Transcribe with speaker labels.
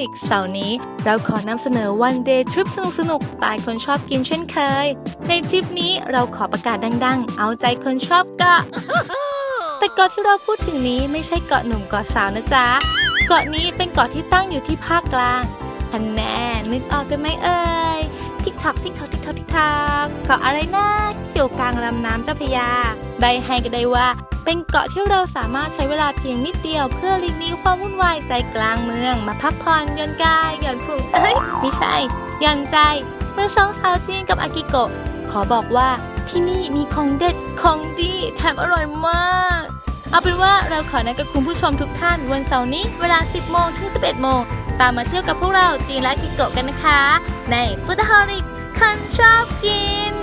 Speaker 1: ลิกเสาร์นี้ เราขอนำเสนอวันเดย์ทริปสนุกๆสไตล์คนชอบกินเช่นเคย ในทริปนี้เราขอประกาศดังๆ เอาใจคนชอบเกาะ แต่เกาะที่เราพูดถึงนี้ไม่ใช่เกาะหนุ่มเกาะสาวนะจ๊ะ เกาะนี้เป็นเกาะที่ตั้งอยู่ที่ภาคกลางอันแน่นึกออกกันไหมเอ่ยทิกทักทิกทักทิกทักทิกทักเกาะอะไรนะอยู่กลางลำน้ำเจ้าพระยาใบให้ก็ได้ว่า เป็นเกาะที่เราสามารถใช้เวลาเพียงนิดเดียว เพื่อหลีกหนีความวุ่นวายใจกลางเมือง มาพักผ่อนหย่อนกายหย่อนพุงเอ้ยไม่ใช่หย่อนใจเมื่อสองสาวจีนกับอากิโกะขอบอกว่าที่นี่มีของเด็ดของดีแถมอร่อยมาก เอาเป็นว่าเราขอนัดกับคุณผู้ชมทุกท่าน วันเสาร์นี้เวลา 10 โมงถึง 11 โมง ตามมาเที่ยวกับพวกเราจีนและกิโกะกันนะคะ ในฟุตฮอลิกคันชอบกิน